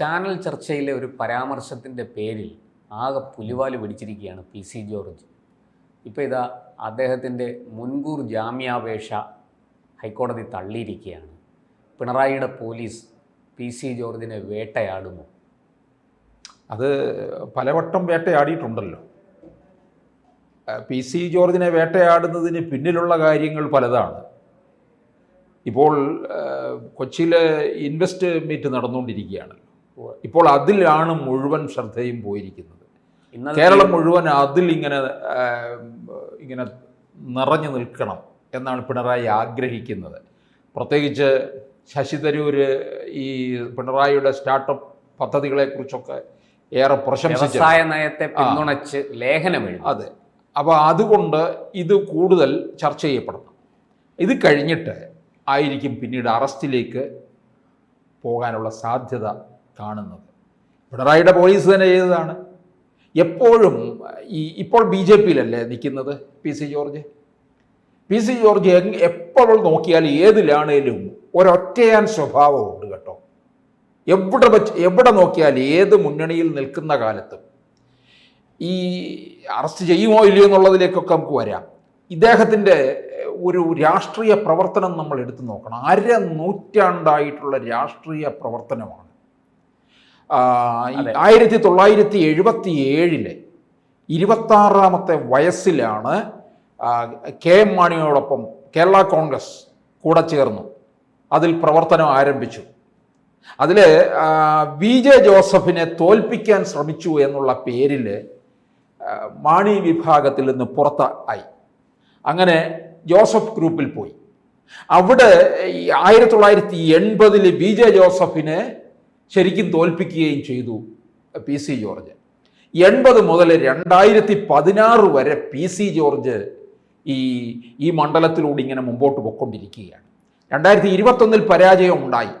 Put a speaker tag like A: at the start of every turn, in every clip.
A: Channel ചർച്ചയിലെ ഒരു പരാമർശത്തിന്റെ പേരിൽ ആകെ പുലിവാൽ പിടിച്ചിരിക്കുകയാണ് പി സി ജോർജ്. ഇപ്പോൾ ഇതാ അദ്ദേഹത്തിന്റെ മുൻകൂർ ജാമ്യാപേക്ഷ ഹൈക്കോടതി തള്ളിയിരിക്കുകയാണ്. പിണറായിയുടെ പോലീസ് പി സി ജോർജിനെ വേട്ടയാടുന്നു.
B: അത് പലവട്ടം വേട്ടയാടിയിട്ടുണ്ടല്ലോ. പി സി ജോർജിനെ വേട്ടയാടുന്നതിന് പിന്നിലുള്ള കാര്യങ്ങൾ പലതാണ്. ഇപ്പോൾ കൊച്ചിയിലെ ഇൻവെസ്റ്റ് മീറ്റ് നടന്നുകൊണ്ടിരിക്കുകയാണ്. ഇപ്പോൾ അതിലാണ് മുഴുവൻ ശ്രദ്ധയും പോയിരിക്കുന്നത്. കേരളം മുഴുവൻ അതിൽ ഇങ്ങനെ ഇങ്ങനെ നിറഞ്ഞു നിൽക്കണം എന്നാണ് പിണറായി ആഗ്രഹിക്കുന്നത്. പ്രത്യേകിച്ച് ശശി തരൂർ ഈ പിണറായിയുടെ സ്റ്റാർട്ടപ്പ് പദ്ധതികളെക്കുറിച്ചൊക്കെ ഏറെ പ്രശംസിച്ചു
A: നയത്തെ പിന്തുണച്ച് ലേഖനം
B: അതെ. അപ്പോൾ അതുകൊണ്ട് ഇത് കൂടുതൽ ചർച്ച ചെയ്യപ്പെടണം. ഇത് കഴിഞ്ഞിട്ട് ആയിരിക്കും പിന്നീട് അറസ്റ്റിലേക്ക് പോകാനുള്ള സാധ്യത കാണുന്നത്. പിണറായിയുടെ പോലീസ് തന്നെ ചെയ്തതാണ്. എപ്പോഴും ഈ ഇപ്പോൾ ബി ജെ പിയിലല്ലേ നിൽക്കുന്നത് P C George? P C George എങ് എപ്പോൾ നോക്കിയാൽ ഏതിലാണേലും ഒരൊറ്റയാൻ സ്വഭാവമുണ്ട് കേട്ടോ. എവിടെ വെച്ച് എവിടെ നോക്കിയാൽ ഏത് മുന്നണിയിൽ നിൽക്കുന്ന കാലത്തും ഈ അറസ്റ്റ് ചെയ്യുമോ ഇല്ലയോ എന്നുള്ളതിലേക്കൊക്കെ നമുക്ക് വരാം. ഇദ്ദേഹത്തിന്റെ ഒരു രാഷ്ട്രീയ പ്രവർത്തനം നമ്മൾ എടുത്തു നോക്കണം. അര നൂറ്റാണ്ടായിട്ടുള്ള രാഷ്ട്രീയ പ്രവർത്തനമാണ്. ആയിരത്തി തൊള്ളായിരത്തി എഴുപത്തി ഏഴിലെ ഇരുപത്താറാമത്തെ വയസ്സിലാണ് കെ എം മാണിയോടൊപ്പം കേരള കോൺഗ്രസ് കൂടെ ചേർന്നു. അതിൽ പ്രവർത്തനം ആരംഭിച്ചു. അതിൽ വി ജെ ജോസഫിനെ തോൽപ്പിക്കാൻ ശ്രമിച്ചു എന്നുള്ള പേരിൽ മാണി വിഭാഗത്തിൽ നിന്ന് പുറത്ത് ആയി അങ്ങനെ ജോസഫ് ഗ്രൂപ്പിൽ പോയി. അവിടെ ആയിരത്തി തൊള്ളായിരത്തി എൺപതിൽ വി ജെ ജോസഫിനെ ശരിക്കും തോൽപ്പിക്കുകയും ചെയ്തു പി സി ജോർജ്. എൺപത് മുതൽ രണ്ടായിരത്തി പതിനാറ് വരെ പി സി ജോർജ് ഈ ഈ മണ്ഡലത്തിലൂടെ ഇങ്ങനെ മുമ്പോട്ട് പൊക്കൊണ്ടിരിക്കുകയാണ് രണ്ടായിരത്തി ഇരുപത്തൊന്നിൽ പരാജയം ഉണ്ടായി.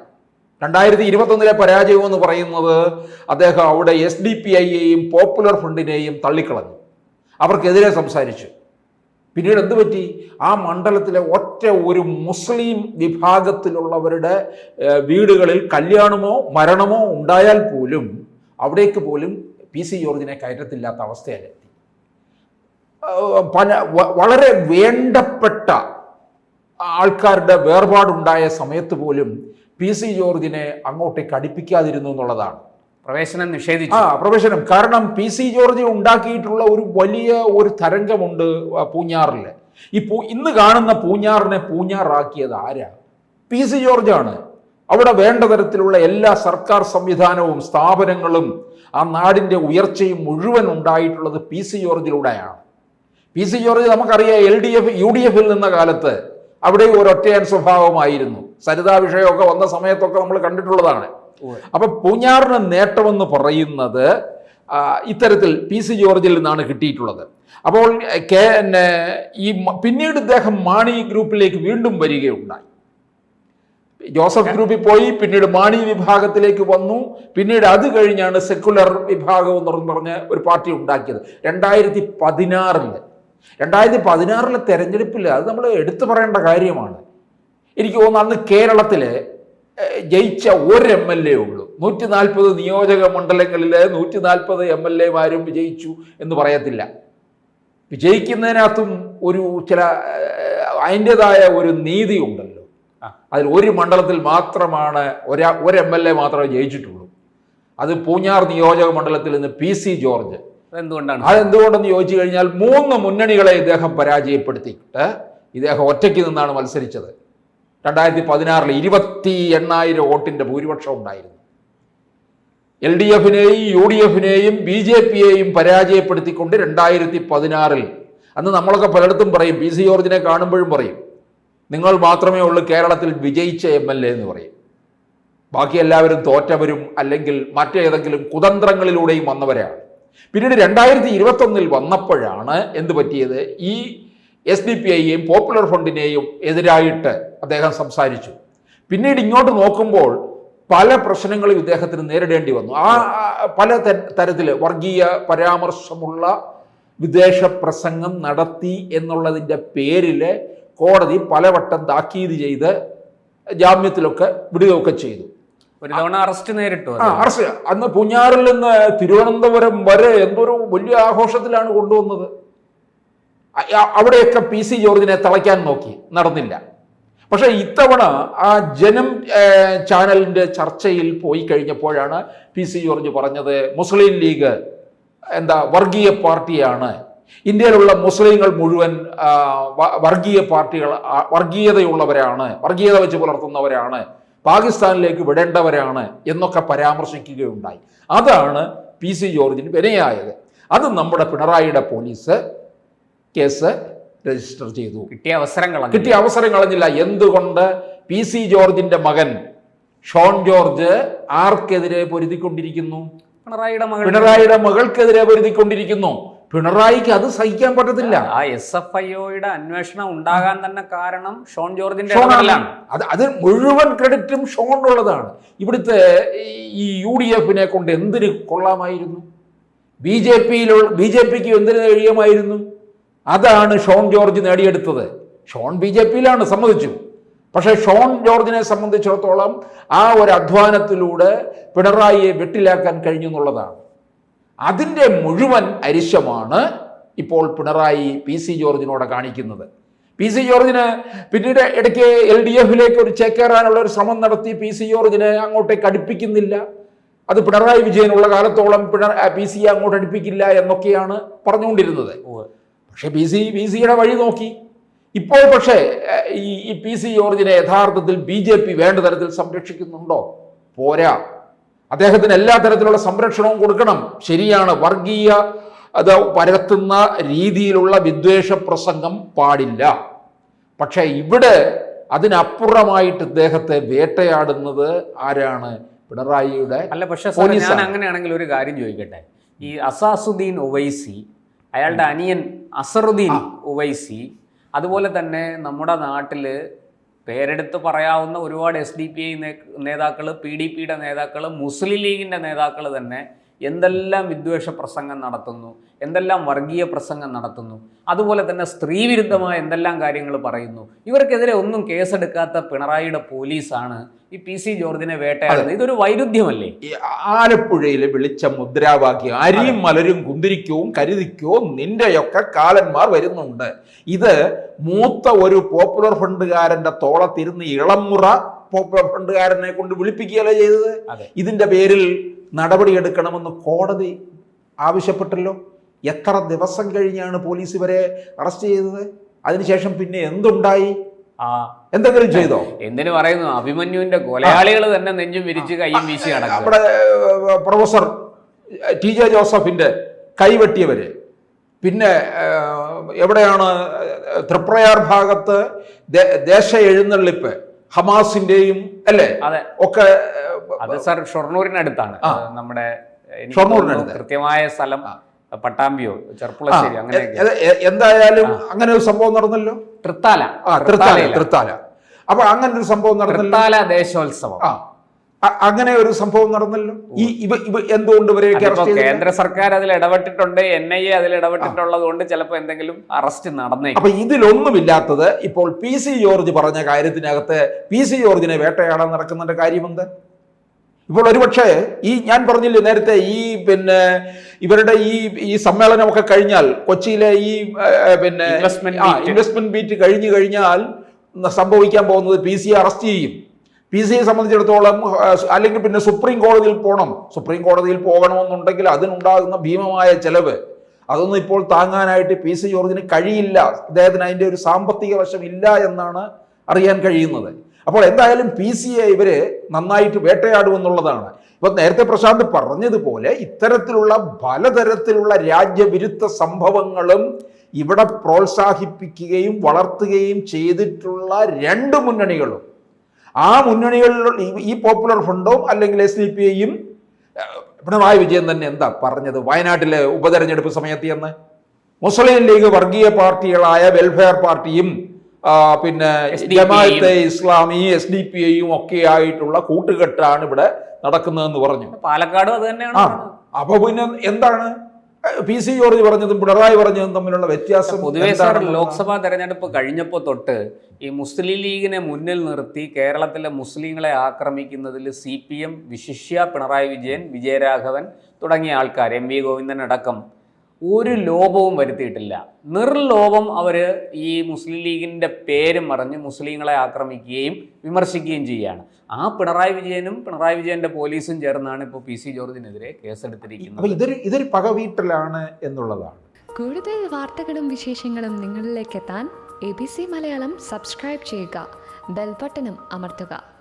B: രണ്ടായിരത്തി ഇരുപത്തൊന്നിലെ പരാജയം എന്ന് പറയുന്നത് അദ്ദേഹം അവിടെ എസ് ഡി പി ഐയെയും പോപ്പുലർ ഫ്രണ്ടിനെയും തള്ളിക്കളഞ്ഞു. അവർക്കെതിരെ സംസാരിച്ചു. പിന്നീട് എന്ത് പറ്റി? ആ മണ്ഡലത്തിലെ ഒറ്റ ഒരു മുസ്ലിം വിഭാഗത്തിലുള്ളവരുടെ വീടുകളിൽ കല്യാണമോ മരണമോ ഉണ്ടായാൽ പോലും അവിടേക്ക് പോലും പി സി ജോർജിനെ കയറ്റത്തില്ലാത്ത അവസ്ഥയിലെത്തി പല വളരെ വേണ്ടപ്പെട്ട ആൾക്കാരുടെ വേർപാടുണ്ടായ സമയത്ത് പോലും പി സി ജോർജിനെ അങ്ങോട്ടേക്ക് അടുപ്പിക്കാതിരുന്നു എന്നുള്ളതാണ്.
A: പ്രവേശനം നിഷേധിച്ചു.
B: ആ പ്രവേശനം. കാരണം പി സി ജോർജ് ഉണ്ടാക്കിയിട്ടുള്ള ഒരു വലിയ ഒരു തരംഗമുണ്ട് പൂഞ്ഞാറിൽ ഈ പൂ ഇന്ന് കാണുന്ന പൂഞ്ഞാറിനെ പൂഞ്ഞാറാക്കിയത് ആരാ? പി സി ജോർജാണ്. അവിടെ വേണ്ട തരത്തിലുള്ള എല്ലാ സർക്കാർ സംവിധാനവും സ്ഥാപനങ്ങളും ആ നാടിന്റെ ഉയർച്ചയും മുഴുവൻ ഉണ്ടായിട്ടുള്ളത് പി സി ജോർജിലൂടെയാണ്. പി സി ജോർജ് നമുക്കറിയാം L D F U D എഫിൽ നിന്ന കാലത്ത് അവിടെ ഒരു ഒറ്റയാൻ സ്വഭാവമായിരുന്നു. സരിതാ വിഷയമൊക്കെ വന്ന സമയത്തൊക്കെ നമ്മൾ കണ്ടിട്ടുള്ളതാണ്. അപ്പൊ പൂഞ്ഞാറിന് നേട്ടമെന്ന് പറയുന്നത് ഇത്തരത്തിൽ പി സി ജോർജിൽ നിന്നാണ് കിട്ടിയിട്ടുള്ളത്. അപ്പോൾ കെ ഈ പിന്നീട് ഇദ്ദേഹം മാണി ഗ്രൂപ്പിലേക്ക് വീണ്ടും വരികയുണ്ടായി. ജോസഫ് ഗ്രൂപ്പിൽ പോയി പിന്നീട് മാണി വിഭാഗത്തിലേക്ക് വന്നു. പിന്നീട് അത് കഴിഞ്ഞാണ് സെക്കുലർ വിഭാഗം എന്ന് പറഞ്ഞ ഒരു പാർട്ടി ഉണ്ടാക്കിയത്. രണ്ടായിരത്തി പതിനാറിൽ. രണ്ടായിരത്തി പതിനാറിലെ തെരഞ്ഞെടുപ്പിൽ അത് നമ്മൾ എടുത്തു പറയേണ്ട കാര്യമാണ്. എനിക്ക് തോന്നുന്നു അന്ന് കേരളത്തിൽ ജയിച്ച ഒരു എം എൽ എ ഉള്ളൂ. നൂറ്റി നാൽപ്പത് നിയോജക മണ്ഡലങ്ങളിൽ നൂറ്റി നാൽപ്പത് എം എൽ എമാരും വിജയിച്ചു എന്ന് പറയത്തില്ല. വിജയിക്കുന്നതിനകത്തും ഒരു ചില അതിന്റെതായ ഒരു നീതി ഉണ്ടല്ലോ. അതിൽ ഒരു മണ്ഡലത്തിൽ മാത്രമാണ് ഒരാ ഒരു എം എൽ എ മാത്രമേ ജയിച്ചിട്ടുള്ളൂ. അത് പൂഞ്ഞാർ നിയോജക മണ്ഡലത്തിൽ നിന്ന് പി സി ജോർജ്.
A: അതെന്തുകൊണ്ടാണ്?
B: അതെന്തുകൊണ്ടെന്ന് ചോദിച്ചു കഴിഞ്ഞാൽ മൂന്ന് മുന്നണികളെ ഇദ്ദേഹം പരാജയപ്പെടുത്തിയിട്ട് ഇദ്ദേഹം ഒറ്റയ്ക്ക് നിന്നാണ് മത്സരിച്ചത്. രണ്ടായിരത്തി പതിനാറിൽ ഇരുപത്തി എണ്ണായിരം വോട്ടിന്റെ ഭൂരിപക്ഷം ഉണ്ടായിരുന്നു. എൽ ഡി എഫിനെയും യു ഡി എഫിനെയും ബി ജെ പിയെയും പരാജയപ്പെടുത്തിക്കൊണ്ട് രണ്ടായിരത്തി പതിനാറിൽ അന്ന് നമ്മളൊക്കെ പലയിടത്തും പറയും പി സി ജോർജിനെ കാണുമ്പോഴും പറയും നിങ്ങൾ മാത്രമേ ഉള്ളൂ കേരളത്തിൽ വിജയിച്ച എം എൽ എ എന്ന് പറയും. ബാക്കി എല്ലാവരും തോറ്റവരും അല്ലെങ്കിൽ മറ്റേതെങ്കിലും കുതന്ത്രങ്ങളിലൂടെയും വന്നവരാണ്. പിന്നീട് രണ്ടായിരത്തി ഇരുപത്തൊന്നിൽ വന്നപ്പോഴാണ് എന്ത് പറ്റിയത്? ഈ എസ് ഡി പി ഐയെയും പോപ്പുലർ ഫ്രണ്ടിനെയും എതിരായിട്ട് അദ്ദേഹം സംസാരിച്ചു. പിന്നീട് ഇങ്ങോട്ട് നോക്കുമ്പോൾ പല പ്രശ്നങ്ങളും ഇദ്ദേഹത്തിന് നേരിടേണ്ടി വന്നു. ആ പല തരത്തിൽ വർഗീയ പരാമർശമുള്ള വിദേശ പ്രസംഗം നടത്തി എന്നുള്ളതിന്റെ പേരിൽ കോടതി പലവട്ടം താക്കീത് ചെയ്ത് ജാമ്യത്തിലൊക്കെ വിടുകയൊക്കെ ചെയ്തു.
A: ഒരു തവണ അറസ്റ്റ് നേരിട്ടു
B: ആ അറസ്റ്റ്. അന്ന് പൂഞ്ഞാറിൽ നിന്ന് തിരുവനന്തപുരം വരെ എന്തൊരു വലിയ ആഘോഷത്തിലാണ് കൊണ്ടുവന്നത്. അവിടെയൊക്കെ പി സി ജോർജിനെ തളയ്ക്കാൻ നോക്കി. നടന്നില്ല. പക്ഷേ ഇത്തവണ ആ ജനം ചാനലിന്റെ ചർച്ചയിൽ പോയി കഴിഞ്ഞപ്പോഴാണ് പി സി ജോർജ് പറഞ്ഞത് മുസ്ലിം ലീഗ് എന്താ വർഗീയ പാർട്ടിയാണ്. ഇന്ത്യയിലുള്ള മുസ്ലിങ്ങൾ മുഴുവൻ വർഗീയ പാർട്ടികൾ വർഗീയതയുള്ളവരാണ് വർഗീയത വെച്ച് പുലർത്തുന്നവരാണ് പാകിസ്ഥാനിലേക്ക് വിടേണ്ടവരാണ് എന്നൊക്കെ പരാമർശിക്കുകയുണ്ടായി. അതാണ് പി സി ജോർജിന് വിനയായത്. അത് നമ്മുടെ പിണറായിയുടെ പോലീസ് കേസ് രജിസ്റ്റർ ചെയ്തു.
A: കിട്ടിയ അവസരം കളഞ്ഞു
B: കിട്ടിയ അവസരം കളഞ്ഞില്ല. എന്തുകൊണ്ട് പി സി ജോർജിന്റെ മകൻ ഷോൺ ജോർജ് ആർക്കെതിരെ പൊരുതിക്കൊണ്ടിരിക്കുന്നു?
A: പിണറായിയുടെ മകൾ.
B: പിണറായിയുടെ മകൾക്കെതിരെ പൊരുതിക്കൊണ്ടിരിക്കുന്നു. പിണറായിക്ക് അത് സഹിക്കാൻ പറ്റത്തില്ല.
A: ആ എസ് എഫ് ഐ ഒയുടെ അന്വേഷണം ഉണ്ടാകാൻ തന്നെ കാരണം ഷോൺ ജോർജിന്റെ
B: അത് അത് മുഴുവൻ ക്രെഡിറ്റും ഷോണിനുള്ളതാണ്. ഇവിടുത്തെ ഈ യു ഡി എഫിനെ കൊണ്ട് എന്തിന് കൊള്ളാമായിരുന്നു? ബി ജെ പിയിലുള്ള ബി ജെ പിക്ക് എന്തിന് കഴിയുമായിരുന്നു അതാണ് ഷോൺ ജോർജ് നേടിയെടുത്തത്. ഷോൺ ബി ജെ പിയിലാണ് സമ്മതിച്ചു. പക്ഷേ ഷോൺ ജോർജിനെ സംബന്ധിച്ചിടത്തോളം ആ ഒരു അധ്വാനത്തിലൂടെ പിണറായിയെ വെട്ടിലാക്കാൻ കഴിഞ്ഞു എന്നുള്ളതാണ്. അതിന്റെ മുഴുവൻ അരിശമാണ് ഇപ്പോൾ പിണറായി പി സി ജോർജിനോട് കാണിക്കുന്നത്. പി സി ജോർജിന് പിന്നീട് ഇടയ്ക്ക് എൽ ഡി എഫിലേക്ക് ഒരു ചേക്കേറാനുള്ള ഒരു ശ്രമം നടത്തി പി സി ജോർജിനെ അങ്ങോട്ടേക്ക് അടുപ്പിക്കുന്നില്ല. അത് പിണറായി വിജയനുള്ള കാലത്തോളം പിണ പി സി അങ്ങോട്ട് അടുപ്പിക്കില്ല എന്നൊക്കെയാണ് പറഞ്ഞുകൊണ്ടിരുന്നത്. പക്ഷേ പി സി പി സിയുടെ വഴി നോക്കി. ഇപ്പോൾ പക്ഷേ ഈ ഈ പി സി ജോർജിനെ യഥാർത്ഥത്തിൽ ബി ജെ പി വേണ്ട തരത്തിൽ സംരക്ഷിക്കുന്നുണ്ടോ? പോരാ. അദ്ദേഹത്തിന് എല്ലാ തരത്തിലുള്ള സംരക്ഷണവും കൊടുക്കണം. ശരിയാണ് വർഗീയ അത് പരത്തുന്ന രീതിയിലുള്ള വിദ്വേഷ പ്രസംഗം പാടില്ല. പക്ഷേ ഇവിടെ അതിനപ്പുറമായിട്ട് ഇദ്ദേഹത്തെ വേട്ടയാടുന്നത് ആരാണ്? പിണറായിയുടെ
A: അല്ല പക്ഷേ. ഞാൻ അങ്ങനെയാണെങ്കിൽ ഒരു കാര്യം ചോദിക്കട്ടെ. ഈ അസാസുദ്ദീൻ ഉവൈസി അയാളുടെ അനിയൻ അസറുദ്ദീൻ ഉവൈസി. അതുപോലെ തന്നെ നമ്മുടെ നാട്ടിൽ പേരെടുത്ത് പറയാവുന്ന ഒരുപാട് എസ് ഡി പി ഐ നേതാക്കൾ പി ഡി പിയുടെ നേതാക്കൾ മുസ്ലിം ലീഗിന്റെ നേതാക്കൾ തന്നെ എന്തെല്ലാം വിദ്വേഷ പ്രസംഗം നടത്തുന്നു എന്തെല്ലാം വർഗീയ പ്രസംഗം നടത്തുന്നു അതുപോലെ തന്നെ സ്ത്രീവിരുദ്ധമായ എന്തെല്ലാം കാര്യങ്ങൾ പറയുന്നു. ഇവർക്കെതിരെ ഒന്നും കേസെടുക്കാത്ത പിണറായിയുടെ പോലീസാണ് ഈ പി സി ജോർജിനെ വേട്ടയാടുന്നത്. ഇതൊരു വൈരുദ്ധ്യമല്ലേ?
B: ഈ ആലപ്പുഴയിൽ വിളിച്ച മുദ്രാവാക്യം അരിയും മലരും കുന്തിരിക്കവും കരുതിക്കോ നിന്റെയൊക്കെ കാലന്മാർ വരുന്നുണ്ട്. ഇത് മൂത്ത ഒരു പോപ്പുലർ ഫണ്ടുകാരന്റെ തോളത്തിരുന്ന് ഇളമുറ പോപ്പുലർ ഫണ്ടുകാരനെ കൊണ്ട് വിളിപ്പിക്കുകയല്ലേ ചെയ്തത്. ഇതിന്റെ പേരിൽ നടപടിയെടുക്കണമെന്ന് കോടതി ആവശ്യപ്പെട്ടല്ലോ. എത്ര ദിവസം കഴിഞ്ഞാണ് പോലീസ് ഇവരെ അറസ്റ്റ് ചെയ്തത്? അതിനുശേഷം പിന്നെ എന്തുണ്ടായി?
A: ആ
B: എന്തെങ്കിലും ചെയ്തോ?
A: എന്തിനു പറയുന്നു? അഭിമന്യുവിന്റെ കൊലയാളികൾ തന്നെ നെഞ്ചും വിരിച്ച് കൈയും വീശി നടക്കുക.
B: നമ്മുടെ പ്രൊഫസർ ടി ജെ ജോസഫിന്റെ കൈവെട്ടിയവര്. പിന്നെ എവിടെയാണ് തൃപ്രയാർ ഭാഗത്ത് ദേശ എഴുന്നള്ളിപ്പ് ഹമാസിന്റെയും അല്ലേ?
A: അതെ.
B: ഒക്കെ
A: അത് സർ ഷൊർണൂരിനടുത്താണ്. നമ്മുടെ
B: ഷൊർണൂരിനടുത്ത്.
A: കൃത്യമായ സ്ഥലം. പട്ടാമ്പിയോ ചെർപ്പുളശ്ശേരി
B: എ- എന്തായാലും അങ്ങനെ ഒരു സംഭവം നടന്നല്ലോ?
A: തൃത്താല.
B: ആ തൃത്താല. തൃത്താല. അപ്പൊ അങ്ങനെ ഒരു സംഭവം നടന്നല്ലോ?
A: ദേശോത്സവം.
B: ആ. അങ്ങനെ ഒരു സംഭവം നടന്നല്ലോ? ഈ ഇവ ഇവ എന്തുകൊണ്ട് ഇവരെയൊക്കെ
A: കേന്ദ്ര സർക്കാർ അതിൽ ഇടപെട്ടിട്ടുണ്ട് എൻ ഐ എ അതിൽ ഇടപെട്ടിട്ടുള്ളത് കൊണ്ട് ചിലപ്പോ എന്തെങ്കിലും അറസ്റ്റ് നടന്നേ
B: അപ്പൊ ഇതിലൊന്നുമില്ലാത്തത് ഇപ്പോൾ പി സി ജോർജ് പറഞ്ഞ കാര്യത്തിനകത്ത് പി സി ജോർജിനെ വേട്ടയാടാൻ നടക്കുന്നതിന്റെ കാര്യമെന്ത് ഇപ്പോൾ ഒരുപക്ഷെ ഈ ഞാൻ പറഞ്ഞില്ലേ നേരത്തെ ഈ പിന്നെ ഇവരുടെ ഈ ഈ സമ്മേളനമൊക്കെ കഴിഞ്ഞാൽ കൊച്ചിയിലെ ഈ പിന്നെ ഇൻവെസ്റ്റ്മെന്റ് മീറ്റ് കഴിഞ്ഞു കഴിഞ്ഞാൽ സംഭവിക്കാൻ പോകുന്നത് പി സി അറസ്റ്റ് ചെയ്യും. പി സിയെ സംബന്ധിച്ചിടത്തോളം അല്ലെങ്കിൽ പിന്നെ സുപ്രീം കോടതിയിൽ പോകണം സുപ്രീം കോടതിയിൽ പോകണമെന്നുണ്ടെങ്കിൽ അതിനുണ്ടാകുന്ന ഭീമമായ ചെലവ്. അതൊന്നും ഇപ്പോൾ താങ്ങാനായിട്ട് പി സി ജോർജിന് കഴിയില്ല. അദ്ദേഹത്തിന് അതിന്റെ ഒരു സാമ്പത്തിക വശം ഇല്ല എന്നാണ് അറിയാൻ കഴിയുന്നത്. അപ്പോൾ എന്തായാലും പി സി എ ഇവർ നന്നായിട്ട് വേട്ടയാടുമെന്നുള്ളതാണ്. ഇപ്പം നേരത്തെ പ്രശാന്ത് പറഞ്ഞതുപോലെ ഇത്തരത്തിലുള്ള പലതരത്തിലുള്ള രാജ്യവിരുദ്ധ സംഭവങ്ങളും ഇവിടെ പ്രോത്സാഹിപ്പിക്കുകയും വളർത്തുകയും ചെയ്തിട്ടുള്ള രണ്ട് മുന്നണികളും. ആ മുന്നണികളിൽ ഈ- പോപ്പുലർ ഫ്രണ്ടും അല്ലെങ്കിൽ എസ് ഡി പി ഐയും പിണറായി വിജയൻ തന്നെ എന്താ പറഞ്ഞത്? വയനാട്ടിലെ ഉപതെരഞ്ഞെടുപ്പ് സമയത്ത് എന്ന്. മുസ്ലിം ലീഗ് വർഗീയ പാർട്ടികളായ വെൽഫെയർ പാർട്ടിയും പിന്നെ Jamaate Islami S D P ഐയും ഒക്കെ ആയിട്ടുള്ള കൂട്ടുകെട്ടാണ് ഇവിടെ നടക്കുന്നതെന്ന് പറഞ്ഞു.
A: പാലക്കാട് അത് തന്നെയാണ്
B: ആ അപ്പൊ പിന്നെ എന്താണ്? പി സി ജോർജ് പറഞ്ഞതും പിണറായി പറഞ്ഞതും തമ്മിലുള്ള വ്യത്യാസം
A: പൊതുവേ സാർ ലോക്സഭാ തെരഞ്ഞെടുപ്പ് കഴിഞ്ഞപ്പോൾ തൊട്ട് ഈ മുസ്ലിം ലീഗിനെ മുന്നിൽ നിർത്തി കേരളത്തിലെ മുസ്ലിങ്ങളെ ആക്രമിക്കുന്നതിൽ സി പി എം വിശിഷ്യ പിണറായി വിജയൻ വിജയരാഘവൻ തുടങ്ങിയ ആൾക്കാർ എം വി ഗോവിന്ദൻ അടക്കം ഒരു ലോപവും വരുത്തിയിട്ടില്ല. നിർലോഭം അവർ ഈ മുസ്ലിം ലീഗിന്റെ പേര് മറിഞ്ഞ് മുസ്ലിങ്ങളെ ആക്രമിക്കുകയും വിമർശിക്കുകയും ചെയ്യുകയാണ്. ആ പിണറായി വിജയനും പിണറായി വിജയന്റെ പോലീസും ചേർന്നാണ് ഇപ്പോൾ പി സി ജോർജിനെതിരെ കേസെടുത്തിരിക്കുന്നത്.
B: ഇതൊരു ഇതൊരു പകവീട്ടലാണ് എന്നുള്ളതാണ്.
C: കൂടുതൽ വാർത്തകളും വിശേഷങ്ങളും നിങ്ങളിലേക്ക് എത്താൻ A B C Malayalam subscribe ചെയ്യുക. ബെൽബട്ടനും അമർത്തുക.